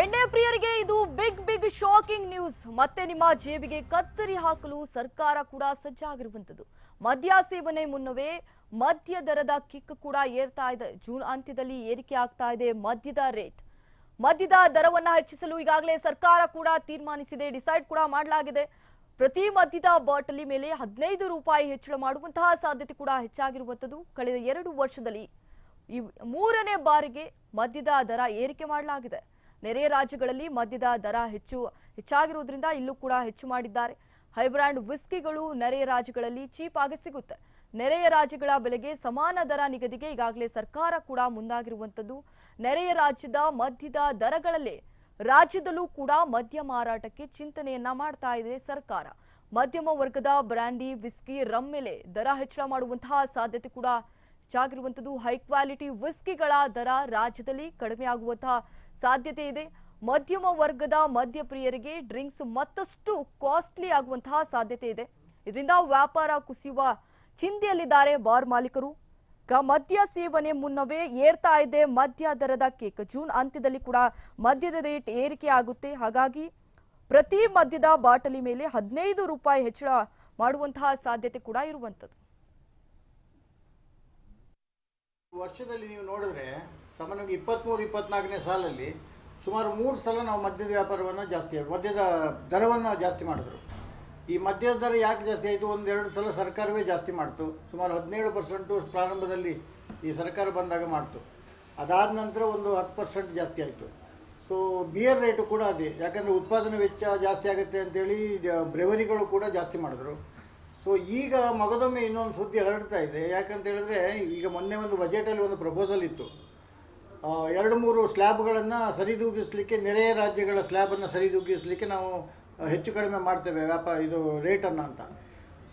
ಎಣ್ಣೆ ಪ್ರಿಯರಿಗೆ ಇದು ಬಿಗ್ ಬಿಗ್ ಶಾಕಿಂಗ್ ನ್ಯೂಸ್. ಮತ್ತೆ ನಿಮ್ಮ ಜೇಬಿಗೆ ಕತ್ತರಿ ಹಾಕಲು ಸರ್ಕಾರ ಕೂಡ ಸಜ್ಜಾಗಿರುವಂತದ್ದು ಮದ್ಯ ಸೇವನೆ ಮುನ್ನವೇ ಮದ್ಯ ದರದ ಕಿಕ್ ಕೂಡ ಏರ್ತಾ ಇದೆ. ಜೂನ್ ಅಂತ್ಯದಲ್ಲಿ ಏರಿಕೆ ಆಗ್ತಾ ಇದೆ ಮದ್ಯದ ರೇಟ್. ಮದ್ಯದ ದರವನ್ನ ಹೆಚ್ಚಿಸಲು ಈಗಾಗಲೇ ಸರ್ಕಾರ ಕೂಡ ತೀರ್ಮಾನಿಸಿದೆ. ಡಿಸೈಡ್ ಕೂಡ ಮಾಡಲಾಗಿದೆ. ಪ್ರತಿ ಮದ್ಯದ ಬಾಟಲಿ ಮೇಲೆ ಹದಿನೈದು ರೂಪಾಯಿ ಹೆಚ್ಚಳ ಮಾಡುವಂತಹ ಸಾಧ್ಯತೆ ಕೂಡ ಹೆಚ್ಚಾಗಿರುವಂಥದ್ದು. ಕಳೆದ ಎರಡು ವರ್ಷದಲ್ಲಿ ಈ ಮೂರನೇ ಬಾರಿಗೆ ಮದ್ಯದ ದರ ಏರಿಕೆ ಮಾಡಲಾಗಿದೆ. ನೆರೆಯ ರಾಜ್ಯಗಳಲ್ಲಿ ಮದ್ಯದ ದರ ಹೆಚ್ಚು, ಹೆಚ್ಚಾಗಿರುವುದರಿಂದ ಇಲ್ಲೂ ಕೂಡ ಹೆಚ್ಚು ಮಾಡಿದ್ದಾರೆ. ಹೈಬ್ರಾಂಡ್ ವಿಸ್ಕಿಗಳು ನೆರೆಯ ರಾಜ್ಯಗಳಲ್ಲಿ ಚೀಪ್ ಆಗಿ ಸಿಗುತ್ತೆ. ನೆರೆಯ ರಾಜ್ಯಗಳ ಬೆಲೆಗೆ ಸಮಾನ ದರ ನಿಗದಿಗೆ ಈಗಾಗಲೇ ಸರ್ಕಾರ ಕೂಡ ಮುಂದಾಗಿರುವಂಥದ್ದು. ನೆರೆಯ ರಾಜ್ಯದ ಮದ್ಯದ ದರಗಳಲ್ಲೇ ರಾಜ್ಯದಲ್ಲೂ ಕೂಡ ಮದ್ಯ ಮಾರಾಟಕ್ಕೆ ಚಿಂತನೆಯನ್ನ ಮಾಡ್ತಾ ಇದೆ ಸರ್ಕಾರ. ಮಧ್ಯಮ ವರ್ಗದ ಬ್ರ್ಯಾಂಡಿ, ವಿಸ್ಕಿ, ರಮ್ ಮೇಲೆ ದರ ಹೆಚ್ಚಳ ಮಾಡುವಂತಹ ಸಾಧ್ಯತೆ ಕೂಡ ಹೆಚ್ಚಾಗಿರುವಂಥದ್ದು. ಹೈ ಕ್ವಾಲಿಟಿ ವಿಸ್ಕಿಗಳ ದರ ರಾಜ್ಯದಲ್ಲಿ ಕಡಿಮೆ ಆಗುವಂತಹ ಸಾಧ್ಯತೆ ಇದೆ. ಮಧ್ಯಮ ವರ್ಗದ ಮದ್ಯಪ್ರಿಯರಿಗೆ ಡ್ರಿಂಕ್ಸ್ ಮತ್ತಷ್ಟು ಕಾಸ್ಟ್ಲಿ ಆಗುವಂತಹ ಸಾಧ್ಯತೆ ಇದೆ. ಇದರಿಂದ ವ್ಯಾಪಾರ ಕುಸಿಯುವ ಚಿಂತೆಯಲ್ಲಿದ್ದಾರೆ ಬಾರ್ ಮಾಲೀಕರು. ಮದ್ಯ ಸೇವನೆ ಮುನ್ನವೇ ಏರ್ತಾ ಇದೆ. ಮದ್ಯ ದರದ ಕೇಕ್. ಜೂನ್ ಅಂತ್ಯದಲ್ಲಿ ಕೂಡ ಮದ್ಯದ ರೇಟ್ ಏರಿಕೆ ಆಗುತ್ತೆ. ಹಾಗಾಗಿ ಪ್ರತಿ ಮದ್ಯದ ಬಾಟಲಿ ಮೇಲೆ ಹದಿನೈದು ರೂಪಾಯಿ ಹೆಚ್ಚಳ ಮಾಡುವಂತಹ ಸಾಧ್ಯತೆ ಕೂಡ ಇರುವಂಥದ್ದು. ವರ್ಷದಲ್ಲಿ ನೀವು ನೋಡಿದ್ರೆ ಸಾಮಾನ್ಯವಾಗಿ ಇಪ್ಪತ್ತ್ಮೂರು ಇಪ್ಪತ್ನಾಲ್ಕನೇ ಸಾಲಲ್ಲಿ ಸುಮಾರು ಮೂರು ಸಲ ನಾವು ಮದ್ಯದ ವ್ಯಾಪಾರವನ್ನು ಜಾಸ್ತಿ ಮದ್ಯದ ದರವನ್ನು ಜಾಸ್ತಿ ಮಾಡಿದ್ರು. ಈ ಮದ್ಯದ ದರ ಯಾಕೆ ಜಾಸ್ತಿ ಆಯಿತು? ಒಂದೆರಡು ಸಲ ಸರ್ಕಾರವೇ ಜಾಸ್ತಿ ಮಾಡ್ತು. ಸುಮಾರು ಹದಿನೇಳು ಪರ್ಸೆಂಟು ಪ್ರಾರಂಭದಲ್ಲಿ ಈ ಸರ್ಕಾರ ಬಂದಾಗ ಮಾಡ್ತು. ಅದಾದ ನಂತರ ಒಂದು ಹತ್ತು ಪರ್ಸೆಂಟ್ ಜಾಸ್ತಿ ಆಯಿತು. ಸೊ ಬಿಯರ್ ರೇಟು ಕೂಡ ಅದೇ. ಯಾಕಂದರೆ ಉತ್ಪಾದನೆ ವೆಚ್ಚ ಜಾಸ್ತಿ ಆಗುತ್ತೆ ಅಂತೇಳಿ ಬ್ರೆವರಿಗಳು ಕೂಡ ಜಾಸ್ತಿ ಮಾಡಿದ್ರು. ಸೊ ಈಗ ಮಗದೊಮ್ಮೆ ಇನ್ನೊಂದು ಸುದ್ದಿ ಹರಡ್ತಾ ಇದೆ. ಯಾಕಂತ ಹೇಳಿದ್ರೆ ಈಗ ಮೊನ್ನೆ ಒಂದು ಬಜೆಟಲ್ಲಿ ಒಂದು ಪ್ರಪೋಸಲ್ ಇತ್ತು. ಎರಡು ಮೂರು ಸ್ಲ್ಯಾಬ್ಗಳನ್ನು ಸರಿದೂಗಿಸಲಿಕ್ಕೆ ನೆರೆಯ ರಾಜ್ಯಗಳ ಸ್ಲ್ಯಾಬನ್ನು ಸರಿದೂಗಿಸಲಿಕ್ಕೆ ನಾವು ಹೆಚ್ಚು ಕಡಿಮೆ ಮಾಡ್ತೇವೆ ವ್ಯಾಪಾರ ಇದು ರೇಟನ್ನು ಅಂತ.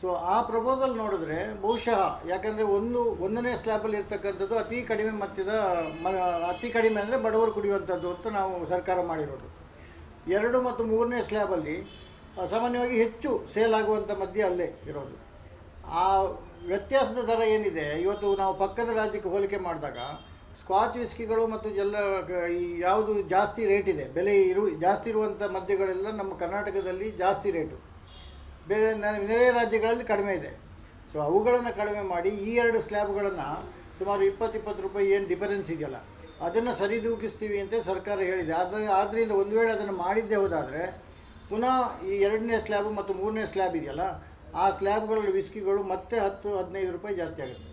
ಸೊ ಆ ಪ್ರಪೋಸಲ್ ನೋಡಿದ್ರೆ ಬಹುಶಃ, ಯಾಕಂದರೆ ಒಂದು, ಒಂದನೇ ಸ್ಲ್ಯಾಬಲ್ಲಿ ಇರ್ತಕ್ಕಂಥದ್ದು ಅತಿ ಕಡಿಮೆ ಮತ್ತಿದ ಮ, ಅತಿ ಕಡಿಮೆ ಅಂದರೆ ಬಡವರು ಕುಡಿಯುವಂಥದ್ದು ಅಂತ ನಾವು ಸರ್ಕಾರ ಮಾಡಿರೋದು. ಎರಡು ಮತ್ತು ಮೂರನೇ ಸ್ಲ್ಯಾಬಲ್ಲಿ ಸಾಮಾನ್ಯವಾಗಿ ಹೆಚ್ಚು ಸೇಲ್ ಆಗುವಂಥ ಮಧ್ಯೆ ಅಲ್ಲೇ ಇರೋದು. ಆ ವ್ಯತ್ಯಾಸದ ದರ ಏನಿದೆ, ಇವತ್ತು ನಾವು ಪಕ್ಕದ ರಾಜ್ಯಕ್ಕೆ ಹೋಲಿಕೆ ಮಾಡಿದಾಗ ಸ್ಕಾಚ್ ವಿಸ್ಕಿಗಳು ಮತ್ತು ಎಲ್ಲ ಈ ಯಾವುದು ಜಾಸ್ತಿ ರೇಟ್ ಇದೆ. ಬೆಲೆ ಇರು, ಜಾಸ್ತಿ ಇರುವಂಥ ಮದ್ಯಗಳೆಲ್ಲ ನಮ್ಮ ಕರ್ನಾಟಕದಲ್ಲಿ ಜಾಸ್ತಿ ರೇಟು. ಬೇರೆ ರಾಜ್ಯಗಳಲ್ಲಿ ಕಡಿಮೆ ಇದೆ. ಸೊ ಅವುಗಳನ್ನು ಕಡಿಮೆ ಮಾಡಿ ಈ ಎರಡು ಸ್ಲ್ಯಾಬ್ಗಳನ್ನು ಸುಮಾರು ಇಪ್ಪತ್ತು ಇಪ್ಪತ್ತು ರೂಪಾಯಿ ಏನು ಡಿಫರೆನ್ಸ್ ಇದೆಯಲ್ಲ, ಅದನ್ನು ಸರಿದೂಗಿಸ್ತೀವಿ ಅಂತ ಸರ್ಕಾರ ಹೇಳಿದೆ. ಆದ ಆದ್ದರಿಂದ ಒಂದು ವೇಳೆ ಅದನ್ನು ಮಾಡಿದ್ದೇ ಹೋದಾದರೆ, ಪುನಃ ಈ ಎರಡನೇ ಸ್ಲ್ಯಾಬು ಮತ್ತು ಮೂರನೇ ಸ್ಲ್ಯಾಬ್ ಇದೆಯಲ್ಲ, ಆ ಸ್ಲ್ಯಾಬ್ಗಳಲ್ಲಿ ವಿಸ್ಕಿಗಳು ಮತ್ತೆ ಹತ್ತು, ಹದಿನೈದು ರೂಪಾಯಿ ಜಾಸ್ತಿ ಆಗುತ್ತೆ.